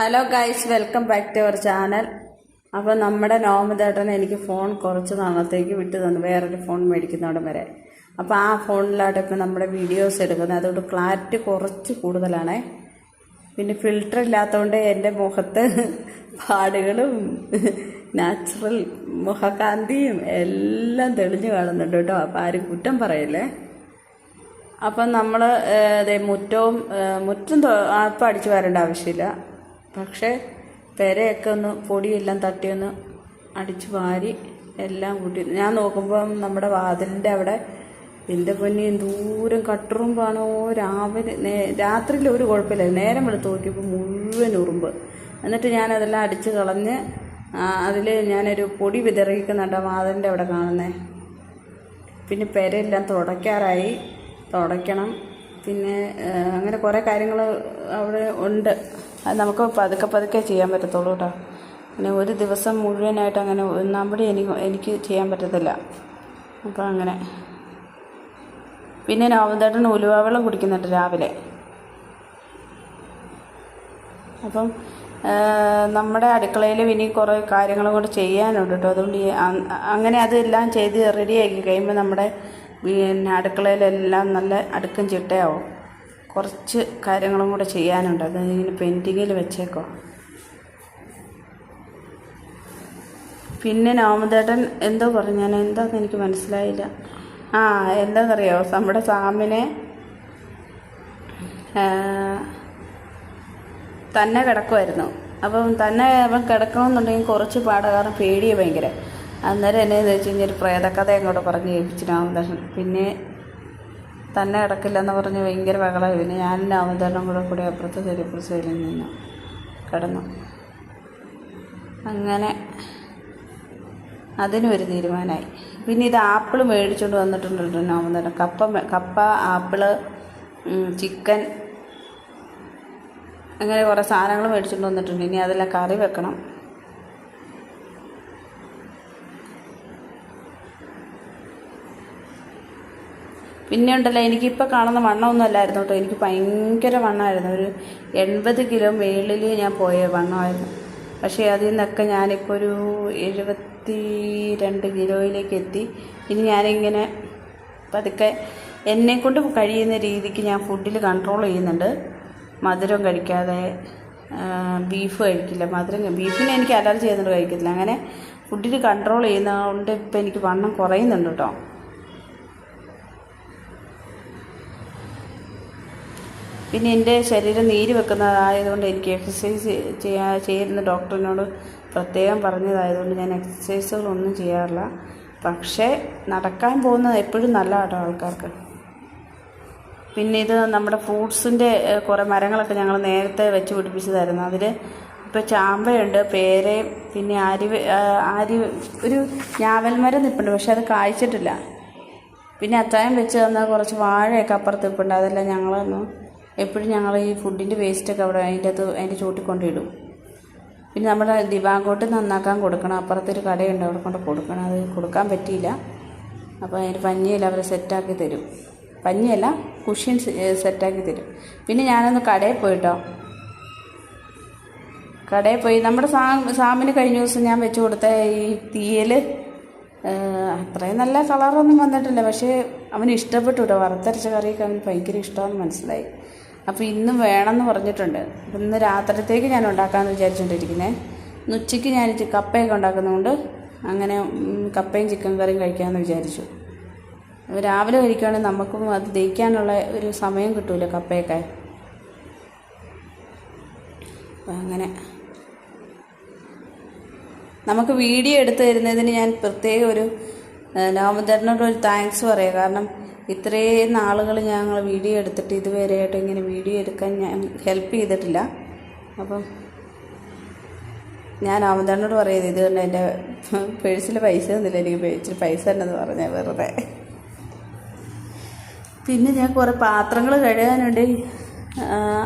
Hello guys welcome back to our channel അപ്പോൾ നമ്മുടെ നോമതേട്ടൻ എനിക്ക് ഫോൺ കുറച്ച് നാളത്തേക്ക് വിട്ട് തന്നു. വേറൊരു ഫോൺ മേടിക്കുന്നവിടം വരെ. അപ്പോൾ ആ ഫോണിലായിട്ട് ഇപ്പം നമ്മുടെ വീഡിയോസ് എടുക്കുന്നത്. അതുകൊണ്ട് ക്ലാരിറ്റി കുറച്ച് കൂടുതലാണേ. പിന്നെ ഫിൽറ്റർ ഇല്ലാത്തതുകൊണ്ട് എന്റെ മുഖത്ത് പാടുകളും നാച്ചുറൽ മുഖകാന്തിയും എല്ലാം തെളിഞ്ഞു കാണുന്നുണ്ട് കേട്ടോ. അപ്പോൾ ആരും കുറ്റം പറയല്ലേ? അപ്പം നമ്മൾ മുറ്റവും മുറ്റം അപ്പം അടിച്ചു വരേണ്ട ആവശ്യമില്ല. പക്ഷേ പെരയൊക്കെ ഒന്ന് പൊടിയെല്ലാം തട്ടിയൊന്ന് അടിച്ചു വാരി എല്ലാം കൂട്ടി. ഞാൻ നോക്കുമ്പം നമ്മുടെ വാതിലിന്റെ അവിടെ എന്റെ പൊന്നി ദൂരം കട്ടുറുമ്പാണോ രാവിലെ നേ രാത്രിയിൽ ഒരു കുഴപ്പമില്ല. നേരം വെളുത്ത് നോക്കിയപ്പോൾ മുഴുവൻ ഉറുമ്പ്. എന്നിട്ട് ഞാൻ ഞാനതെല്ലാം അടിച്ച് കളഞ്ഞ് അതിൽ ഞാനൊരു പൊടി വിതറിക്കുന്നുണ്ട് വാതിലിന്റെ അവിടെ കാണുന്നേ. പിന്നെ പെരയെല്ലാം തുടയ്ക്കാറായി. തുടയ്ക്കണം. പിന്നെ അങ്ങനെ കുറേ കാര്യങ്ങൾ അവിടെ ഉണ്ട്. അത് നമുക്ക് പതുക്കെ പതുക്കെ ചെയ്യാൻ പറ്റത്തുള്ളൂ കേട്ടോ അങ്ങനെ ഒരു ദിവസം മുഴുവനായിട്ട് അങ്ങനെ നമ്മുടെ എനിക്ക് എനിക്ക് ചെയ്യാൻ പറ്റത്തില്ല. അപ്പോൾ അങ്ങനെ. പിന്നെ നോവന്തേട്ടൻ ഉലുവാവെള്ളം കുടിക്കുന്നുണ്ട് രാവിലെ. അപ്പം നമ്മുടെ അടുക്കളയിൽ ഇനി കുറേ കാര്യങ്ങളും കൂടെ ചെയ്യാനുണ്ട് കേട്ടോ അതുകൊണ്ട് അങ്ങനെ അതെല്ലാം ചെയ്ത് റെഡിയാക്കി കഴിയുമ്പോൾ നമ്മുടെ പിന്നെ അടുക്കളയിലെല്ലാം നല്ല അടുക്കും ചിട്ടയാവും. കുറച്ച് കാര്യങ്ങളും കൂടെ ചെയ്യാനുണ്ട്. അത് ഇങ്ങനെ പെൻഡിങ്ങിൽ വെച്ചേക്കോ. പിന്നെ നോമദേട്ടൻ എന്തോ പറഞ്ഞു. ഞാൻ എന്താന്ന് എനിക്ക് മനസ്സിലായില്ല. ആ എന്താണെന്നറിയോ നമ്മുടെ സാമിനെ തന്നെ കിടക്കുമായിരുന്നു അപ്പം തന്നെ അവൻ കിടക്കണമെന്നുണ്ടെങ്കിൽ കുറച്ച് പാടാ കാരണം ഭയങ്കര. അന്നേരം എന്നെ വെച്ച് കഴിഞ്ഞാൽ ഒരു പ്രേതകഥ അങ്ങോട്ട് പറഞ്ഞ് കേൾപ്പിച്ചു രാമദാസൻ പിന്നെ തന്നെ കിടക്കില്ലെന്ന് പറഞ്ഞ് ഭയങ്കര ബഹളമായി. പിന്നെ ഞാൻ അവതരണം കൂടെ കൂടി അപ്പുറത്തെ സൈഡിൽ നിന്നു കിടന്നു. അങ്ങനെ അതിനും ഒരു തീരുമാനമായി. പിന്നെ ഇത് ആപ്പിൾ മേടിച്ചുകൊണ്ട് വന്നിട്ടുണ്ടല്ലോ നോമന്തേട്ടൻ കപ്പ കപ്പ ആപ്പിൾ ചിക്കൻ അങ്ങനെ കുറേ സാധനങ്ങൾ മേടിച്ചുകൊണ്ട് വന്നിട്ടുണ്ട്. ഇനി അതെല്ലാം കറി വെക്കണം. പിന്നെ ഉണ്ടല്ലോ എനിക്കിപ്പോൾ കാണുന്ന വണ്ണമൊന്നും അല്ലായിരുന്നു കേട്ടോ. എനിക്ക് ഭയങ്കര വണ്ണമായിരുന്നു. ഒരു എൺപത് കിലോ മേളിൽ ഞാൻ പോയ വണ്ണമായിരുന്നു. പക്ഷേ അതിൽ നിന്നൊക്കെ ഞാനിപ്പോൾ ഒരു എഴുപത്തി രണ്ട് കിലോയിലേക്ക് എത്തി. ഇനി ഞാനിങ്ങനെ പതുക്കെ എന്നെ കൊണ്ട് കഴിയുന്ന രീതിക്ക് ഞാൻ ഫുഡിൽ കൺട്രോൾ ചെയ്യുന്നുണ്ട്. മധുരം കഴിക്കാതെ ബീഫ് കഴിക്കില്ല. മധുരം ബീഫിനെ എനിക്ക് അലർജി ചെയ്യുന്നുണ്ട് കഴിക്കത്തില്ല. അങ്ങനെ ഫുഡിൽ കൺട്രോൾ ചെയ്യുന്നതുകൊണ്ട് ഇപ്പം എനിക്ക് വണ്ണം കുറയുന്നുണ്ട് കേട്ടോ. പിന്നെ എന്റെ ശരീരം നീര് വെക്കുന്നതായതുകൊണ്ട് എനിക്ക് എക്സസൈസ് ചെയ്യാ ചെയ്യുന്ന ഡോക്ടറിനോട് പ്രത്യേകം പറഞ്ഞതായതുകൊണ്ട് ഞാൻ എക്സസൈസുകളൊന്നും ചെയ്യാറില്ല. പക്ഷേ നടക്കാൻ പോകുന്നത് എപ്പോഴും നല്ല കേട്ടോ ആൾക്കാർക്ക്. പിന്നെ ഇത് നമ്മുടെ ഫ്രൂട്ട്സിന്റെ കുറേ മരങ്ങളൊക്കെ ഞങ്ങൾ നേരത്തെ വെച്ച് പിടിപ്പിച്ചതായിരുന്നു. അതിൽ ഇപ്പോൾ ചാമ്പയുണ്ട് പേരയും പിന്നെ ആരി ആരി ഒരു ഞാവൽ മരം നിൽപ്പുണ്ട് പക്ഷെ അത് കായ്ച്ചിട്ടില്ല. പിന്നെ അത്തായം വെച്ച് തന്ന കുറച്ച് വാഴയൊക്കെ അപ്പുറത്ത് നിൽപ്പുണ്ട് അതെല്ലാം ഞങ്ങളൊന്ന് എപ്പോഴും ഞങ്ങൾ ഈ ഫുഡിന്റെ വേസ്റ്റൊക്കെ അവിടെ അതിന്റെ അകത്ത് അതിന്റെ ചൂട്ടിക്കൊണ്ടിടും പിന്നെ നമ്മൾ ദിവാങ്കോട്ട് നന്നാക്കാൻ കൊടുക്കണം. അപ്പുറത്തൊരു കടയുണ്ട് അവിടെ കൊണ്ട് കൊടുക്കണം. അത് കൊടുക്കാൻ പറ്റിയില്ല. അപ്പോൾ അതിന് പഞ്ഞിയല്ല അവർ സെറ്റാക്കി തരും. പഞ്ഞിയല്ല കുഷ്യൻ സെറ്റാക്കി തരും. പിന്നെ ഞാനൊന്ന് കടയിൽ പോയിട്ടോ. കടയിൽ പോയി നമ്മുടെ സാ സാമിന് കഴിഞ്ഞ ദിവസം ഞാൻ വെച്ച് കൊടുത്ത ഈ തീയൽ അത്രയും നല്ല കളറൊന്നും വന്നിട്ടില്ല. പക്ഷേ അവന് ഇഷ്ടപ്പെട്ടു കേട്ടോ വറുത്തരച്ച കറിയൊക്കെ അവന് ഭയങ്കര ഇഷ്ടമാണെന്ന് മനസ്സിലായി. അപ്പോൾ ഇന്നും വേണമെന്ന് പറഞ്ഞിട്ടുണ്ട്. ഇന്ന് രാത്രിത്തേക്ക് ഞാൻ ഉണ്ടാക്കാമെന്ന് വിചാരിച്ചുകൊണ്ടിരിക്കുന്നത് ഇന്ന് ഉച്ചയ്ക്ക് ഞാൻ കപ്പയൊക്കെ ഉണ്ടാക്കുന്നതുകൊണ്ട് അങ്ങനെ കപ്പയും ചിക്കൻ കറിയും കഴിക്കാമെന്ന് വിചാരിച്ചു. രാവിലെ കഴിക്കുകയാണെങ്കിൽ നമുക്കും അത് ദഹിക്കാനുള്ള ഒരു സമയം കിട്ടൂല കപ്പയൊക്കെ. അങ്ങനെ. നമുക്ക് വീഡിയോ എടുത്തു തരുന്നതിന് ഞാൻ പ്രത്യേക ഒരു നവമുദ്രനോട് ഒരു താങ്ക്സ് പറയാം. കാരണം ഇത്രയും നാളുകൾ ഞങ്ങൾ വീഡിയോ എടുത്തിട്ട് ഇതുവരെയായിട്ട് ഇങ്ങനെ വീഡിയോ എടുക്കാൻ ഞാൻ ഹെൽപ്പ് ചെയ്തിട്ടില്ല. അപ്പം ഞാൻ നവമധരനോട് പറയുന്നത് ഇത് കൊണ്ട് എന്റെ പേഴ്സിൽ പൈസ തന്നില്ല എനിക്ക് ഇച്ചിരി പൈസ ഉണ്ടെന്ന് പറഞ്ഞാൽ വെറുതെ. പിന്നെ ഞാൻ കുറേ പാത്രങ്ങൾ കഴുകാനുണ്ട്.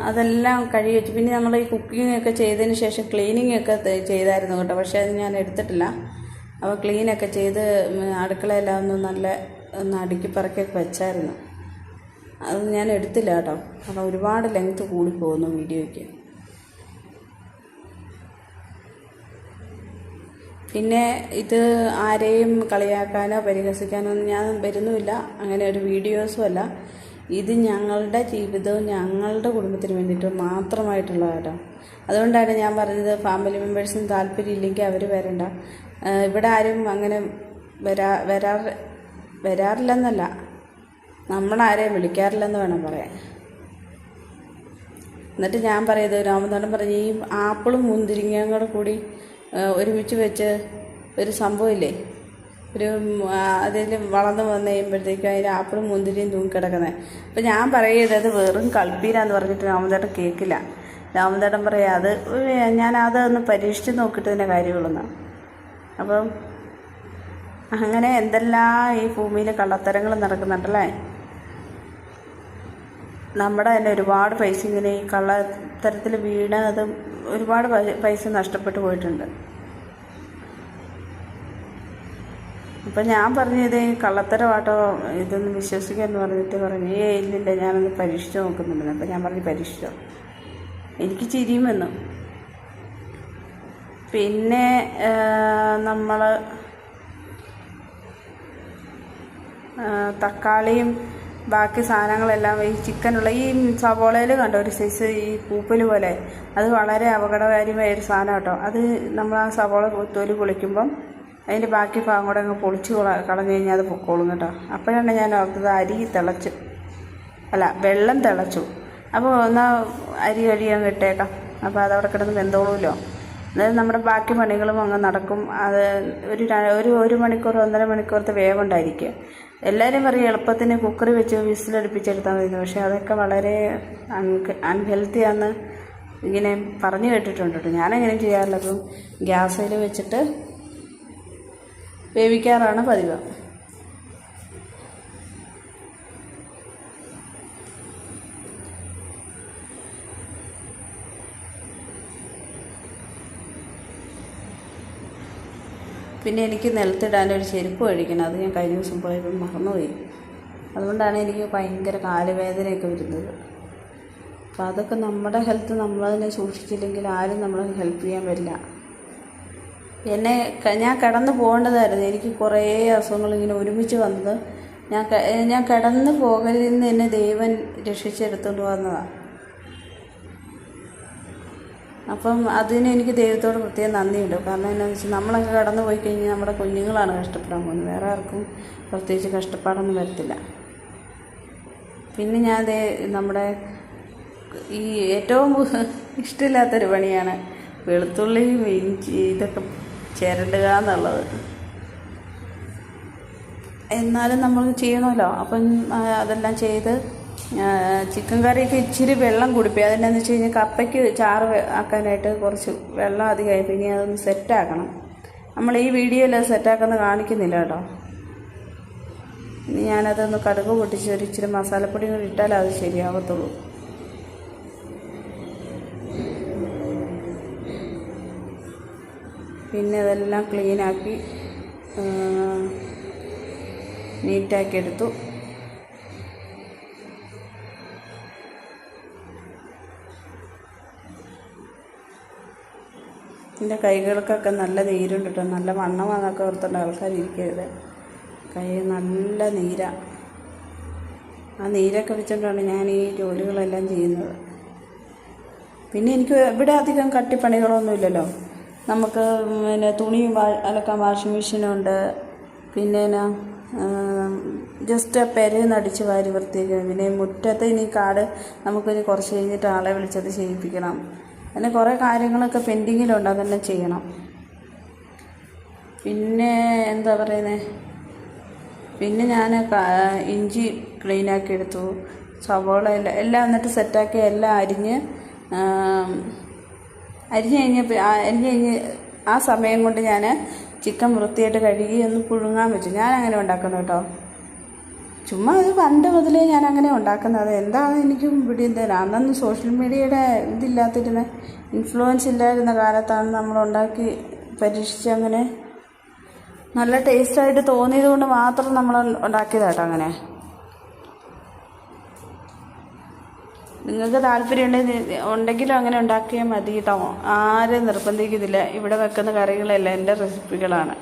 അതെല്ലാം കഴുകി വെച്ചു. പിന്നെ നമ്മൾ ഈ കുക്കിംഗ് ഒക്കെ ചെയ്തതിന് ശേഷം ക്ലീനിങ് ഒക്കെ ചെയ്തായിരുന്നു കേട്ടോ. പക്ഷേ അത് ഞാൻ എടുത്തിട്ടില്ല. അപ്പോൾ ക്ലീനൊക്കെ ചെയ്ത് അടുക്കളയെല്ലാം ഒന്ന് നല്ല ഒന്ന് അടുക്കി വെച്ചായിരുന്നു. അത് ഞാൻ എടുത്തില്ല കേട്ടോ. കാരണം ഒരുപാട് ലെങ്ത്ത് കൂടിപ്പോകുന്നു വീഡിയോയ്ക്ക്. പിന്നെ ഇത് ആരെയും കളിയാക്കാനോ പരിഹസിക്കാനോ ഞാൻ വരുന്നുമില്ല. അങ്ങനെ ഒരു വീഡിയോസും അല്ല. ഇത് ഞങ്ങളുടെ ജീവിതവും ഞങ്ങളുടെ കുടുംബത്തിന് വേണ്ടിയിട്ട് മാത്രമായിട്ടുള്ള കേട്ടോ. അതുകൊണ്ടാണ് ഞാൻ പറഞ്ഞത് ഫാമിലി മെമ്പേഴ്സിന് താല്പര്യം ഇല്ലെങ്കിൽ അവർ വരണ്ട. ഇവിടെ ആരും അങ്ങനെ വരാ വരാ വരാറില്ലെന്നല്ല. നമ്മളാരെയും വിളിക്കാറില്ലെന്ന് വേണം പറയാൻ. എന്നിട്ട് ഞാൻ പറയത് രാമനാഥൻ പറഞ്ഞു ഈ ആപ്പിളും മുന്തിരിങ്ങയും കൂടെ കൂടി ഒരുമിച്ച് വെച്ച് ഒരു സംഭവമില്ലേ ഒരു അതിൽ വളർന്ന് വന്ന് കഴിയുമ്പോഴത്തേക്കും അതിൽ ആപ്പിളും മുന്തിരിയും തൂങ്ങിക്കിടക്കുന്നത് അപ്പം ഞാൻ പറയത് അത് വെറും കൽപ്പീരാന്ന് പറഞ്ഞിട്ട് രാമചേട്ടൻ കേൾക്കില്ല. രാമചേട്ടൻ പറയാം അത് ഞാനതൊന്ന് പരീക്ഷിച്ച് നോക്കിയിട്ട് തന്നെ കാര്യമുള്ളൂ അപ്പം അങ്ങനെ എന്തെല്ലാം ഈ ഭൂമിയിൽ കള്ളത്തരങ്ങൾ നടക്കുന്നുണ്ടല്ലേ? നമ്മുടെ തന്നെ ഒരുപാട് പൈസ ഇങ്ങനെ ഈ കള്ളത്തരത്തിൽ വീണതും ഒരുപാട് പൈസ നഷ്ടപ്പെട്ടു പോയിട്ടുണ്ട്. അപ്പം ഞാൻ പറഞ്ഞത് ഈ കള്ളത്തരമാട്ടോ ഇതൊന്നും വിശ്വസിക്കാമെന്ന് പറഞ്ഞിട്ട് പറഞ്ഞു ഏ ഇല്ലില്ല ഞാനൊന്ന് പരീക്ഷിച്ച് നോക്കുന്നുണ്ടെന്ന് അപ്പം ഞാൻ പറഞ്ഞു പരീക്ഷിച്ചോ. എനിക്ക് ചിരിയും പിന്നെ നമ്മൾ തക്കാളിയും ബാക്കി സാധനങ്ങളെല്ലാം ഈ ചിക്കനുള്ള ഈ സവോളയിൽ കണ്ടോ ഒരു സൈസ് ഈ പൂപ്പൽ പോലെ. അത് വളരെ അപകടകാരിമായ ഒരു സാധനം കേട്ടോ. അത് നമ്മൾ ആ സവോള തൊലി പൊളിക്കുമ്പം അതിന്റെ ബാക്കി ഭാഗം കൂടെ അങ്ങ് പൊളിച്ച് കള- കളഞ്ഞു കഴിഞ്ഞാൽ അത് പൊക്കോളും കേട്ടോ. അപ്പോഴാണ് ഞാൻ ഓർത്തത് അരി തിളച്ചു. അല്ല വെള്ളം തിളച്ചു. അപ്പോൾ എന്നാൽ അരി കഴിയാൻ കിട്ടേക്കാം അപ്പോൾ അതവിടെ കിടന്ന് വെന്തോളൂല്ലോ. അതായത് നമ്മുടെ ബാക്കി പണികളും അങ്ങ് നടക്കും. അത് ഒരു ഒരു ഒരു മണിക്കൂർ ഒന്നര മണിക്കൂറത്തെ വേവുണ്ടായിരിക്കും. എല്ലാവരും പറയും എളുപ്പത്തിന് കുക്കറി വെച്ച് വിസിലടുപ്പിച്ചെടുത്താൽ മതി പക്ഷേ അതൊക്കെ വളരെ അൺഹെൽത്തി അൺഹെൽത്തിയാന്ന് ഇങ്ങനെ പറഞ്ഞു കേട്ടിട്ടുണ്ട് കേട്ടോ. ഞാനങ്ങനെ ചെയ്യാറില്ല. അപ്പം ഗ്യാസിൽ വെച്ചിട്ട് വേവിക്കാറാണ് പതിവ്. പിന്നെ എനിക്ക് നിലത്തിടാൻ ഒരു ചെരുപ്പ് കഴിക്കണം. അത് ഞാൻ കഴിഞ്ഞ ദിവസം പോയപ്പോൾ മറന്നുപോയി. അതുകൊണ്ടാണ് എനിക്ക് ഭയങ്കര കാലുവേദനയൊക്കെ വരുന്നത്. അപ്പോൾ അതൊക്കെ നമ്മുടെ ഹെൽത്ത് നമ്മൾ തന്നെ സൂക്ഷിച്ചില്ലെങ്കിൽ ആരും നമ്മളെ ഹെൽപ്പ് ചെയ്യാൻ പറ്റില്ല എന്നെ ഞാൻ കിടന്ന് പോകേണ്ടതായിരുന്നു. എനിക്ക് കുറേ അസുഖങ്ങൾ ഇങ്ങനെ ഒരുമിച്ച് വന്നത്. ഞാൻ ഞാൻ കിടന്ന് പോകരുതെന്ന് എന്നെ ദൈവൻ രക്ഷിച്ചെടുത്തുകൊണ്ട് വന്നതാണ് അപ്പം അതിന് എനിക്ക് ദൈവത്തോട് പ്രത്യേകം നന്ദിയുണ്ട്. കാരണം എന്താണെന്ന് വെച്ചാൽ നമ്മളൊക്കെ കടന്നു പോയി കഴിഞ്ഞാൽ നമ്മുടെ കുഞ്ഞുങ്ങളാണ് കഷ്ടപ്പെടാൻ പോകുന്നത്. വേറെ ആർക്കും പ്രത്യേകിച്ച് കഷ്ടപ്പാടൊന്നും വരത്തില്ല. പിന്നെ ഞാൻ ദേ നമ്മുടെ ഈ ഏറ്റവും ഇഷ്ടമില്ലാത്തൊരു പണിയാണ് വെളുത്തുള്ളിയും ഇഞ്ചി ഇതൊക്കെ ചിരണ്ടുക എന്നുള്ളത്. എന്നാലും നമ്മൾ ചെയ്യണമല്ലോ. അപ്പം അതെല്ലാം ചെയ്ത് ചിക്കൻ കറിയൊക്കെ ഇച്ചിരി വെള്ളം കുടിപ്പി. അതെന്നാന്ന് വെച്ച് കഴിഞ്ഞാൽ കപ്പയ്ക്ക് ചാറ് ആക്കാനായിട്ട് കുറച്ച് വെള്ളം അധികമായി. പിന്നെ അതൊന്ന് സെറ്റാക്കണം. നമ്മൾ ഈ വീഡിയോയിൽ അത് സെറ്റാക്കുന്നത് കാണിക്കുന്നില്ല കേട്ടോ. ഇനി ഞാനതൊന്ന് കടുക് പൊട്ടിച്ച് ഒരു ഇച്ചിരി മസാലപ്പൊടി കൂടി ഇട്ടാലേ അത് ശരിയാവത്തുള്ളൂ. പിന്നെ അതെല്ലാം ക്ലീനാക്കി നീറ്റാക്കി എടുത്തു എന്റെ കൈകൾക്കൊക്കെ നല്ല നീരുണ്ട് കേട്ടോ നല്ല വണ്ണമാണെന്നൊക്കെ ഓർത്തുണ്ട് ആൾക്കാർ ഇരിക്കരുത് കൈ നല്ല നീരാണ് ആ നീരൊക്കെ വെച്ചുകൊണ്ടാണ് ഞാൻ ഈ ജോലികളെല്ലാം ചെയ്യുന്നത്. പിന്നെ എനിക്ക് ഇവിടെ അധികം കട്ടിപ്പണികളൊന്നുമില്ലല്ലോ. നമുക്ക് പിന്നെ തുണി അലക്കാൻ വാഷിംഗ് മെഷീനുണ്ട്. പിന്നെ എന്നാ ജസ്റ്റ് പെരയൊന്ന് അടിച്ച് വാരി വൃത്തിയാക്കണം പിന്നെ മുറ്റത്ത് ഇനി കാട് നമുക്കിനി കുറച്ച് കഴിഞ്ഞിട്ട് ആളെ വിളിച്ചത് ചെയ്യിപ്പിക്കണം. അങ്ങനെ കുറേ കാര്യങ്ങളൊക്കെ പെൻഡിങ്ങിലുണ്ട് അതെല്ലാം ചെയ്യണം. പിന്നെ എന്താ പറയുന്നത് പിന്നെ ഞാൻ ഇഞ്ചി ക്ലീനാക്കി എടുത്തു. സവോള എല്ലാം എല്ലാം എന്നിട്ട് സെറ്റാക്കി എല്ലാം അരിഞ്ഞ് അരിഞ്ഞ് കഴിഞ്ഞപ്പോൾ അരിഞ്ഞ് കഴിഞ്ഞ് ആ സമയം കൊണ്ട് ഞാൻ ചിക്കൻ വൃത്തിയായിട്ട് കഴുകി ഒന്ന് പുഴുങ്ങാൻ വെച്ചു. ഞാൻ അങ്ങനെ ഉണ്ടാക്കുന്നു കേട്ടോ. ചുമ്മാ അത് പണ്ട് മുതലേ ഞാൻ അങ്ങനെ ഉണ്ടാക്കുന്നത് എന്താണ് എനിക്കും തരാം അന്നൊന്നും സോഷ്യൽ മീഡിയയുടെ ഇതില്ലാത്തിരുന്ന. ഇൻഫ്ലുവൻസ് ഇല്ലായിരുന്ന കാലത്താണ് നമ്മൾ ഉണ്ടാക്കി പരീക്ഷിച്ച് അങ്ങനെ നല്ല ടേസ്റ്റായിട്ട് തോന്നിയത് കൊണ്ട് മാത്രം നമ്മൾ ഉണ്ടാക്കിയതാട്ടോ അങ്ങനെ. നിങ്ങൾക്ക് താല്പര്യമുണ്ടെങ്കിൽ ഉണ്ടെങ്കിലും അങ്ങനെ ഉണ്ടാക്കിയാൽ മതി കേട്ടോ. ആരും നിർബന്ധിക്കുന്നില്ല ഇവിടെ വെക്കുന്ന കറികളെല്ലാം എന്റെ റെസിപ്പികളാണ്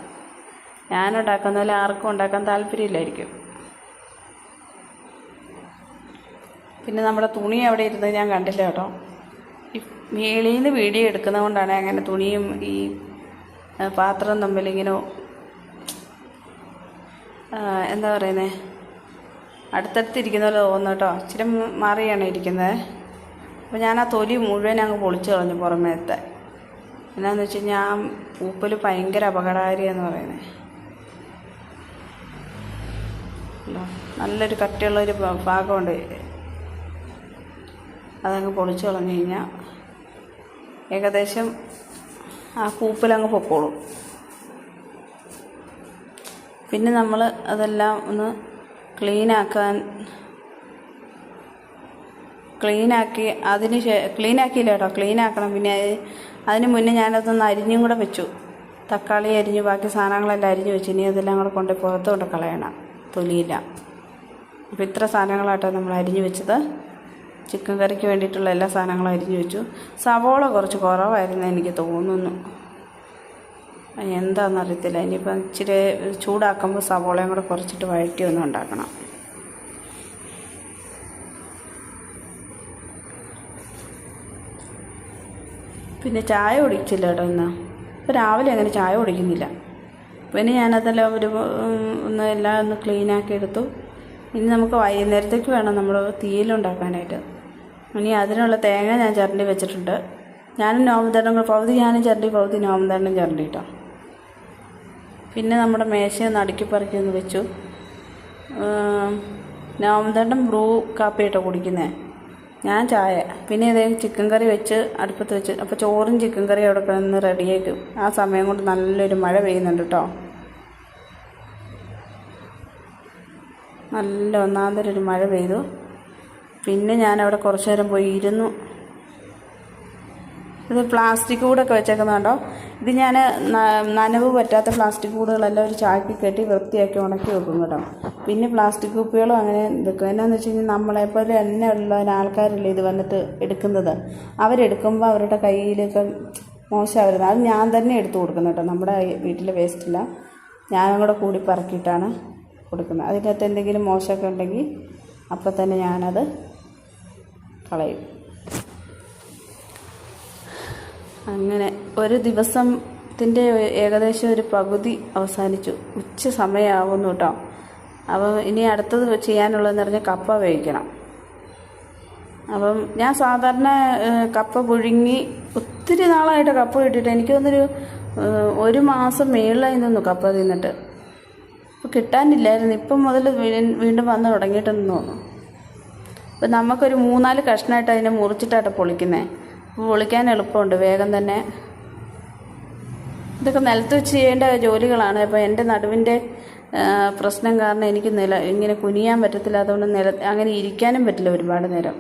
ഞാൻ ഉണ്ടാക്കുന്ന ആർക്കും ഉണ്ടാക്കാൻ താല്പര്യമില്ലായിരിക്കും. പിന്നെ നമ്മുടെ തുണി അവിടെ ഇരുന്നത് ഞാൻ കണ്ടില്ല കേട്ടോ. ഈ മേളിയിൽ നിന്ന് വീഡിയോ എടുക്കുന്നത് കൊണ്ടാണ് അങ്ങനെ തുണിയും ഈ പാത്രം ആ, എന്താ പറയുന്നത് അടുത്തടുത്തിരിക്കുന്ന പോലെ തോന്നുന്നു കേട്ടോ. ഇച്ചിരി മാറിയാണ് ഇരിക്കുന്നത് അപ്പോൾ ഞാൻ ആ തൊലി മുഴുവൻ അങ്ങ് പൊളിച്ചു കളഞ്ഞു പുറമേത്തെ. എന്നാന്ന് വെച്ച് കഴിഞ്ഞാൽ ആ പൂപ്പൽ ഭയങ്കര അപകടകാരിയെന്ന് പറയുന്നത്? നല്ലൊരു കട്ടിയുള്ളൊരു ഭാഗമുണ്ട്. അതങ്ങ് പൊളിച്ചു കളഞ്ഞു കഴിഞ്ഞാൽ ഏകദേശം ആ കൂപ്പിലങ്ങ് പൊക്കോളും. പിന്നെ നമ്മൾ അതെല്ലാം ഒന്ന് ക്ലീനാക്കാൻ ക്ലീനാക്കി അതിന് ശേ ക്ലീനാക്കിയില്ല കേട്ടോ ക്ലീനാക്കണം. പിന്നെ അത് അതിന് മുന്നേ ഞാനതൊന്ന് അരിഞ്ഞും കൂടെ വെച്ചു. തക്കാളി അരിഞ്ഞു ബാക്കി സാധനങ്ങളെല്ലാം അരിഞ്ഞു വെച്ചു. ഇനി അതെല്ലാം കൂടെ കൊണ്ട് പുറത്ത് കൊണ്ട് കളയണം. തൊലിയില്ല. അപ്പോൾ ഇത്ര സാധനങ്ങളായിട്ടാണ് നമ്മൾ അരിഞ്ഞു വെച്ചത്. ചിക്കൻ കറിക്ക് വേണ്ടിയിട്ടുള്ള എല്ലാ സാധനങ്ങളും അരിഞ്ഞു വെച്ചു. സവോള കുറച്ച് കുറവായിരുന്നു എനിക്ക് തോന്നുന്നു. എന്താണെന്ന് അറിയത്തില്ല. ഇനിയിപ്പം ഇച്ചിരി ചൂടാക്കുമ്പോൾ സവോളയും കൂടെ കുറച്ചിട്ട് വഴറ്റി ഒന്നും ഉണ്ടാക്കണം. പിന്നെ ചായ കുടിച്ചില്ല കേട്ടോ ഇന്ന്. ഇപ്പോൾ രാവിലെ അങ്ങനെ ചായ കുടിക്കുന്നില്ല. പിന്നെ ഞാനതെല്ലാം ഒരു ഒന്ന് എല്ലാം ഒന്ന് ക്ലീനാക്കി എടുത്തു. ഇനി നമുക്ക് വൈകുന്നേരത്തേക്ക് വേണം നമ്മൾ തീയിലുണ്ടാക്കാനായിട്ട് ഇനി അതിനുള്ള തേങ്ങ ഞാൻ ചിരണ്ടി വെച്ചിട്ടുണ്ട്. ഞാനും നോമ്പുതരണം പകുതി ഞാനും ചിരണ്ടി പകുതി നോമ്പുതരണം ചിരണ്ടി കേട്ടോ പിന്നെ നമ്മുടെ മേശ അടുക്കി പറക്കി ഒന്ന് വെച്ചു. നോമ്പുതണ്ടം ബ്രൂ കാപ്പി കാപ്പിയിട്ടോ കുടിക്കുന്നത് ഞാൻ ചായ. പിന്നെ ഇതേ ചിക്കൻ കറി വെച്ച് അടുപ്പത്ത് വെച്ച്. അപ്പോൾ ചോറും ചിക്കൻ കറിയും അവിടെ കിടന്ന് റെഡിയാക്കും ആ സമയം കൊണ്ട് നല്ലൊരു മഴ പെയ്യുന്നുണ്ട് കേട്ടോ നല്ല ഒന്നാന്തരം ഒരു മഴ പെയ്തു. പിന്നെ ഞാൻ അവിടെ കുറച്ചു നേരം പോയി ഇരുന്നു. ഇത് പ്ലാസ്റ്റിക് കൂടൊക്കെ വെച്ചേക്കുന്നുണ്ടോ? ഇത് ഞാൻ നനവ് പറ്റാത്ത പ്ലാസ്റ്റിക് കൂടുകളെല്ലാം ഒരു ചാക്കി കെട്ടി വൃത്തിയാക്കി ഉണക്കി വെക്കും കേട്ടോ. പിന്നെ പ്ലാസ്റ്റിക് കുപ്പികളും അങ്ങനെ വെക്കും എന്നാന്ന് വെച്ച് കഴിഞ്ഞാൽ നമ്മളെപ്പോലെ തന്നെ ഉള്ള ആൾക്കാരല്ലേ ഇത് വന്നിട്ട് എടുക്കുന്നത്? അവരെടുക്കുമ്പോൾ അവരുടെ കയ്യിലൊക്കെ മോശമായിരുന്നു അത് ഞാൻ തന്നെ എടുത്തു കൊടുക്കുന്നു കേട്ടോ. നമ്മുടെ വീട്ടിലെ വേസ്റ്റില്ല ഞാനും കൂടെ കൂടി പറക്കിയിട്ടാണ് കൊടുക്കുന്നത്. അതിനകത്ത് എന്തെങ്കിലും മോശമൊക്കെ ഉണ്ടെങ്കിൽ അപ്പം തന്നെ ഞാനത് കളയും. അങ്ങനെ ഒരു ദിവസത്തിന്റെ ഏകദേശം ഒരു പകുതി അവസാനിച്ചു. ഉച്ച സമയമാവുന്നു കേട്ടോ അപ്പം ഇനി അടുത്തത് ചെയ്യാനുള്ളതെന്ന് പറഞ്ഞാൽ കപ്പ വേവിക്കണം. അപ്പം ഞാൻ സാധാരണ കപ്പ പുഴുങ്ങി ഒത്തിരി നാളായിട്ട് കപ്പ കിട്ടിയിട്ട് എനിക്ക് തന്നൊരു ഒരു മാസം മേളിലായി നിന്നു കപ്പ തിന്നിട്ട്. അപ്പോൾ കിട്ടാനില്ലായിരുന്നു. ഇപ്പം മുതൽ വീണ്ടും വന്ന് തുടങ്ങിയിട്ടെന്ന് തോന്നുന്നു. അപ്പം നമുക്കൊരു മൂന്നാൽ കഷ്ണമായിട്ട് അതിനെ മുറിച്ചിട്ടാണ് പൊളിക്കുന്നത് അപ്പോൾ പൊളിക്കാൻ എളുപ്പമുണ്ട്. വേഗം തന്നെ. ഇതൊക്കെ നിലത്ത് വെച്ച് ചെയ്യേണ്ട ജോലികളാണ്. അപ്പോൾ എന്റെ നടുവിന്റെ പ്രശ്നം കാരണം എനിക്ക് നില ഇങ്ങനെ കുനിയാൻ പറ്റത്തില്ല. അതുകൊണ്ട് നില അങ്ങനെ ഇരിക്കാനും പറ്റില്ല ഒരുപാട് നേരം.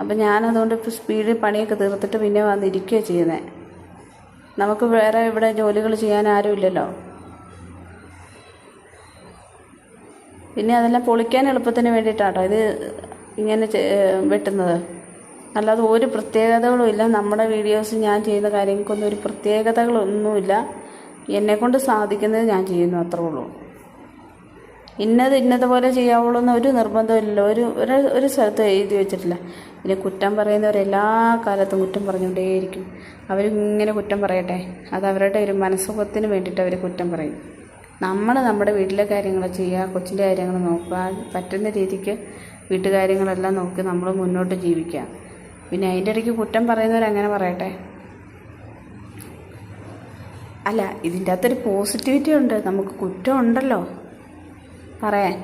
അപ്പം ഞാനതുകൊണ്ട് ഇപ്പോൾ സ്പീഡിൽ പണിയൊക്കെ തീർത്തിട്ട് പിന്നെ വന്ന് ഇരിക്കുകയാണ് ചെയ്യുന്നത് നമുക്ക് വേറെ ഇവിടെ ജോലികൾ ചെയ്യാൻ ആരുമില്ലല്ലോ. പിന്നെ അതെല്ലാം പൊളിക്കാൻ എളുപ്പത്തിന് വേണ്ടിയിട്ടാട്ടോ. ഇത് ഇങ്ങനെ വെട്ടുന്നത്. അല്ലാതെ ഒരു പ്രത്യേകതകളും ഇല്ല. നമ്മുടെ വീഡിയോസ് ഞാൻ ചെയ്യുന്ന കാര്യങ്ങൾക്കൊന്നും ഒരു പ്രത്യേകതകളൊന്നുമില്ല. എന്നെക്കൊണ്ട് സാധിക്കുന്നത് ഞാൻ ചെയ്യുന്നു അത്രേ ഉള്ളൂ. ഇന്നത് ഇന്നതുപോലെ ചെയ്യാവുള്ളൂ എന്ന് ഒരു നിർബന്ധമില്ലല്ലോ ഒരു ഒരു ഒരു സ്ഥലത്ത് എഴുതി വെച്ചിട്ടില്ല. പിന്നെ കുറ്റം പറയുന്നവർ എല്ലാ കാലത്തും കുറ്റം പറഞ്ഞുകൊണ്ടേയിരിക്കും. അവരിങ്ങനെ കുറ്റം പറയട്ടെ. അത് അവരുടെ ഒരു മനസ്സുഖത്തിന് വേണ്ടിയിട്ട് അവർ കുറ്റം പറയും. നമ്മൾ നമ്മുടെ വീട്ടിലെ കാര്യങ്ങൾ ചെയ്യുക കൊച്ചിന്റെ കാര്യങ്ങൾ നോക്കുക പറ്റുന്ന രീതിക്ക് വീട്ടുകാര്യങ്ങളെല്ലാം നോക്കി നമ്മൾ മുന്നോട്ട് ജീവിക്കാം. പിന്നെ അതിന്റെ ഇടയ്ക്ക് കുറ്റം പറയുന്നവരങ്ങനെ പറയട്ടെ? അല്ല ഇതിന്റെ അകത്തൊരു പോസിറ്റിവിറ്റി ഉണ്ട്. നമുക്ക് കുറ്റം ഉണ്ടല്ലോ. പറയാൻ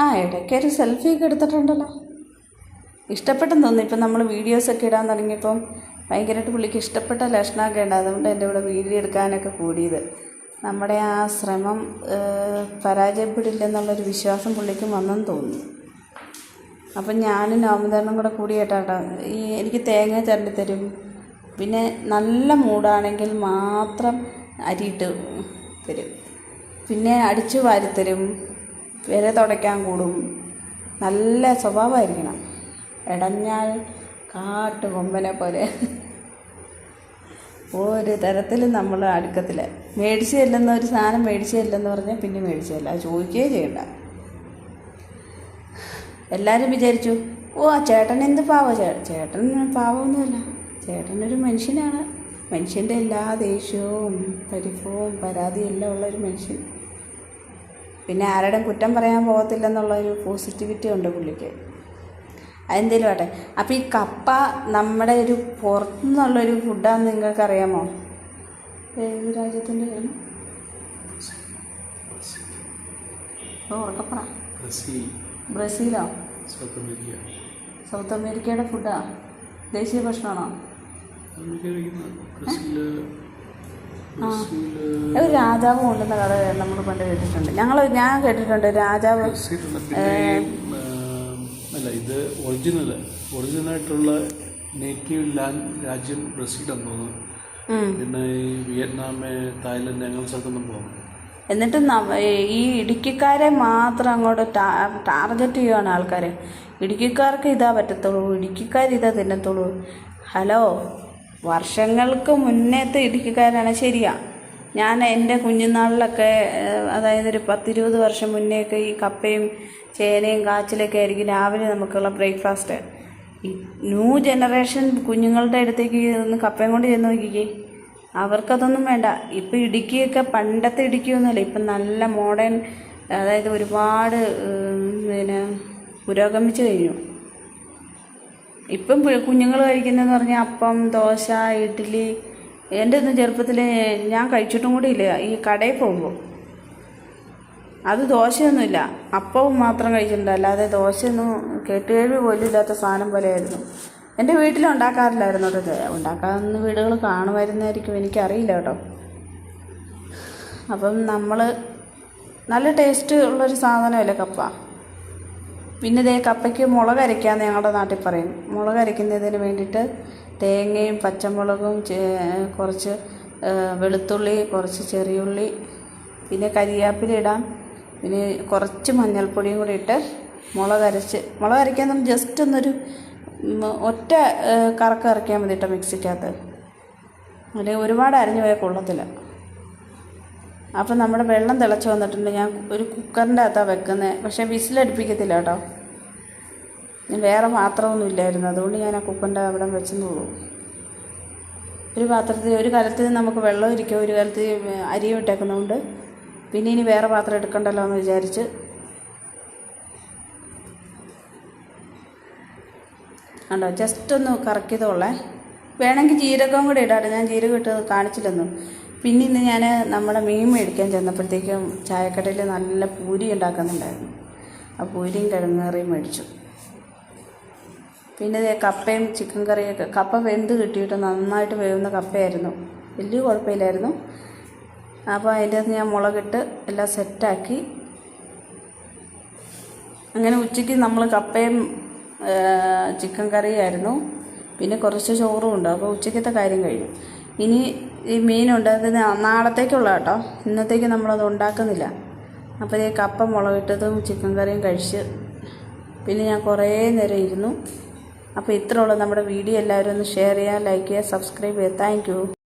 ആ ഇടയ്ക്കൊരു സെൽഫിയൊക്കെ എടുത്തിട്ടുണ്ടല്ലോ. ഇഷ്ടപ്പെട്ടെന്ന് തോന്നുന്നു. ഇപ്പം നമ്മൾ വീഡിയോസൊക്കെ ഇടാൻ തുടങ്ങിയപ്പം ഭയങ്കരമായിട്ട് പുള്ളിക്ക് ഇഷ്ടപ്പെട്ട ലക്ഷണമൊക്കെ ഉണ്ട്. അതുകൊണ്ട് എന്റെ ഇവിടെ വീഡിയോ എടുക്കാനൊക്കെ കൂടിയത്. നമ്മുടെ ആ ശ്രമം പരാജയപ്പെടില്ലെന്നുള്ളൊരു വിശ്വാസം പുള്ളിക്ക് വന്നെന്ന് തോന്നുന്നു. അപ്പം ഞാനും നോമതരണം കൂടെ കൂടിയിട്ടാട്ടോ. ഈ എനിക്ക് തേങ്ങ ചരണ്ടി തരും. പിന്നെ നല്ല മൂടാണെങ്കിൽ മാത്രം അരിയിട്ട് തരും. പിന്നെ അടിച്ചു വാരിത്തരും വിര തുടയ്ക്കാൻ കൂടും. നല്ല സ്വഭാവമായിരിക്കണം. ഇടഞ്ഞാൽ കാട്ടുകൊമ്പനെ പോലെ. ഒരു തരത്തിൽ നമ്മൾ അടുക്കത്തില്ല മേടിച്ചതല്ലെന്ന് ഒരു സാധനം മേടിച്ചതല്ലെന്ന് പറഞ്ഞാൽ പിന്നെ മേടിച്ചതല്ല. അത് ചോദിക്കുകയേ ചെയ്യണ്ട. എല്ലാവരും വിചാരിച്ചു ഓ ആ ചേട്ടൻ എന്ത് പാവം? ചേട്ടൻ പാവമൊന്നുമല്ല ചേട്ടനൊരു മനുഷ്യനാണ്. മനുഷ്യന്റെ എല്ലാ ദേഷ്യവും പരിഭവവും പരാതിയും എല്ലാം ഉള്ളൊരു മനുഷ്യൻ. പിന്നെ ആരുടെയും കുറ്റം പറയാൻ പോകത്തില്ലെന്നുള്ളൊരു പോസിറ്റിവിറ്റി ഉണ്ട് പുള്ളിക്ക്. അതെന്തേലും ആട്ടെ അപ്പോൾ ഈ കപ്പ നമ്മുടെ ഒരു പുറത്തുനിന്നുള്ളൊരു ഫുഡാണെന്ന് നിങ്ങൾക്ക് അറിയാമോ ഏത് രാജ്യത്തിന്റെ ഉറക്കപ്പറ ബ്രസീൽ. ബ്രസീലോ? South America. സൗത്ത് അമേരിക്കയുടെ ഫുഡാ ദേശീയ ഭക്ഷണമാണോ? ഒരു രാജാവ് കൊണ്ടുവന്ന കഥ നമ്മൾ പണ്ട് കേട്ടിട്ടുണ്ട്. ഞങ്ങൾ ഞാൻ കേട്ടിട്ടുണ്ട് രാജാവ് അല്ല ഇത് ഒറിജിനൽ ഒറിജിനലായിട്ടുള്ള നേറ്റീവ് ലാൻഡ് രാജ്യം ബ്രസീലാണെന്ന് തോന്നുന്നു. പിന്നെ ഈ വിയറ്റ്നാം തായ്ലൻഡ് അങ്ങനെ സ്ഥലത്തൊന്നും പോകുന്നു എന്നിട്ട് ഈ ഇടുക്കിക്കാരെ മാത്രം അങ്ങോട്ട് ടാർഗറ്റ് ചെയ്യുകയാണ് ആൾക്കാർ ഇടുക്കിക്കാർക്ക് ഇതാ പറ്റത്തുള്ളൂ. ഇടുക്കിക്കാർ ഇതാ തിന്നത്തുള്ളൂ. ഹലോ വർഷങ്ങൾക്ക് മുന്നേത്തെ ഇടുക്കിക്കാരാണ് ശരിയാ. ഞാൻ എന്റെ കുഞ്ഞുനാളിലൊക്കെ അതായത് ഒരു പത്തിരുപത് വർഷം മുന്നേയൊക്കെ ഈ കപ്പയും ചേനയും കാച്ചിലൊക്കെ ആയിരിക്കും രാവിലെ നമുക്കുള്ള ബ്രേക്ക്ഫാസ്റ്റ്. ന്യൂ ജനറേഷൻ കുഞ്ഞുങ്ങളുടെ അടുത്തേക്ക് ഒന്ന് കപ്പയും കൊണ്ട് ചെന്ന് നോക്കിക്കേ. അവർക്കതൊന്നും വേണ്ട. ഇപ്പം ഇടുക്കിയൊക്കെ പണ്ടത്തെ ഇടുക്കിയൊന്നുമല്ല ഇപ്പം നല്ല മോഡേൺ അതായത് ഒരുപാട് പിന്നെ പുരോഗമിച്ചു കഴിഞ്ഞു. ഇപ്പം കുഞ്ഞുങ്ങൾ കഴിക്കുന്നതെന്ന് പറഞ്ഞാൽ അപ്പം ദോശ ഇഡ്ഡലി എന്റെ ഒന്നും ചെറുപ്പത്തിൽ ഞാൻ കഴിച്ചിട്ടും കൂടി ഇല്ല. ഈ കടയിൽ പോകുമ്പോൾ അത് ദോശയൊന്നുമില്ല. അപ്പവും മാത്രം കഴിച്ചിട്ടുണ്ട്. അല്ലാതെ ദോശയൊന്നും കേട്ടുകേഴ്വി പോലും ഇല്ലാത്ത സാധനം പോലെയായിരുന്നു. എന്റെ വീട്ടിൽ ഉണ്ടാക്കാറില്ലായിരുന്നു കേട്ടോ ഉണ്ടാക്കാവുന്ന വീടുകൾ കാണുമായിരുന്നായിരിക്കും. എനിക്കറിയില്ല കേട്ടോ. അപ്പം നമ്മൾ നല്ല ടേസ്റ്റ് ഉള്ളൊരു സാധനമല്ലേ കപ്പ? പിന്നെ ഇതേ കപ്പയ്ക്ക് മുളക് അരയ്ക്കാമെന്ന് ഞങ്ങളുടെ നാട്ടിൽ പറയും. മുളക് അരയ്ക്കുന്നതിന് വേണ്ടിയിട്ട് തേങ്ങയും പച്ചമുളകും കുറച്ച് വെളുത്തുള്ളി കുറച്ച് ചെറിയുള്ളി പിന്നെ കരിയാപ്പില ഇടാം. പിന്നെ കുറച്ച് മഞ്ഞൾപ്പൊടിയും കൂടി ഇട്ട് മുളക് അരച്ച് മുളക് അരയ്ക്കാൻ നമ്മൾ ജസ്റ്റ് ഒന്നൊരു ഒറ്റ കറക്കം ഇറക്കിയാൽ മതി കേട്ടോ മിക്സിക്കകത്ത്. അല്ലെങ്കിൽ ഒരുപാട് അരഞ്ഞു പോയാൽ കൊള്ളത്തില്ല. അപ്പം നമ്മുടെ വെള്ളം തിളച്ച് വന്നിട്ടുണ്ട്. ഞാൻ ഒരു കുക്കറിന്റെ അകത്താണ് വെക്കുന്നത് പക്ഷേ വിസിലടുപ്പിക്കത്തില്ല കേട്ടോ വേറെ പാത്രമൊന്നും ഇല്ലായിരുന്നു. അതുകൊണ്ട് ഞാൻ ആ കുക്കറിന്റെ അവിടെ വെച്ചെന്നുള്ളൂ ഒരു പാത്രത്തിൽ ഒരു കലത്തിൽ നമുക്ക് വെള്ളം ഇരിക്കും ഒരു കലത്തിൽ അരിയും ഇട്ടേക്കുന്നതുകൊണ്ട് പിന്നെ ഇനി വേറെ പാത്രം എടുക്കണ്ടല്ലോ എന്ന് വിചാരിച്ച്. കണ്ടോ? ജസ്റ്റ് ഒന്ന് കറക്കിയതോളേ വേണമെങ്കിൽ ജീരകവും കൂടെ ഇടാറ് ഞാൻ ജീരകം ഇട്ട് കാണിച്ചില്ലെന്നു. പിന്നെ ഇന്ന് ഞാൻ നമ്മുടെ മീൻ മേടിക്കാൻ ചെന്നപ്പോഴത്തേക്കും ചായക്കടയിൽ നല്ല പൂരി ഉണ്ടാക്കുന്നുണ്ടായിരുന്നു. ആ പൂരിയും കിഴങ്ങേറിയും മേടിച്ചു. പിന്നെ കപ്പയും ചിക്കൻ കറിയൊക്കെ. കപ്പ വെന്ത് കിട്ടിയിട്ട് നന്നായിട്ട് വേവുന്ന കപ്പയായിരുന്നു. വലിയ കുഴപ്പമില്ലായിരുന്നു. അപ്പോൾ അതിന്റെ അകത്ത് ഞാൻ മുളകിട്ട് എല്ലാം സെറ്റാക്കി. അങ്ങനെ ഉച്ചയ്ക്ക് നമ്മൾ കപ്പയും ചിക്കൻ കറിയായിരുന്നു. പിന്നെ കുറച്ച് ചോറും ഉണ്ട്. അപ്പോൾ ഉച്ചയ്ക്കത്തെ കാര്യം കഴിഞ്ഞു. ഇനി ഈ മീനുണ്ട് അത് നാളത്തേക്കുള്ള കേട്ടോ. ഇന്നത്തേക്ക് നമ്മളത് ഉണ്ടാക്കുന്നില്ല. അപ്പോൾ ഈ കപ്പ മുളകിട്ടതും ചിക്കൻ കറിയും കഴിച്ച് പിന്നെ ഞാൻ കുറേ നേരം ഇരുന്നു. അപ്പോൾ ഇത്രയുള്ളൂ നമ്മുടെ വീഡിയോ എല്ലാവരും ഒന്ന് ഷെയർ ചെയ്യുക ലൈക്ക് ചെയ്യുക സബ്സ്ക്രൈബ് ചെയ്യുക. താങ്ക്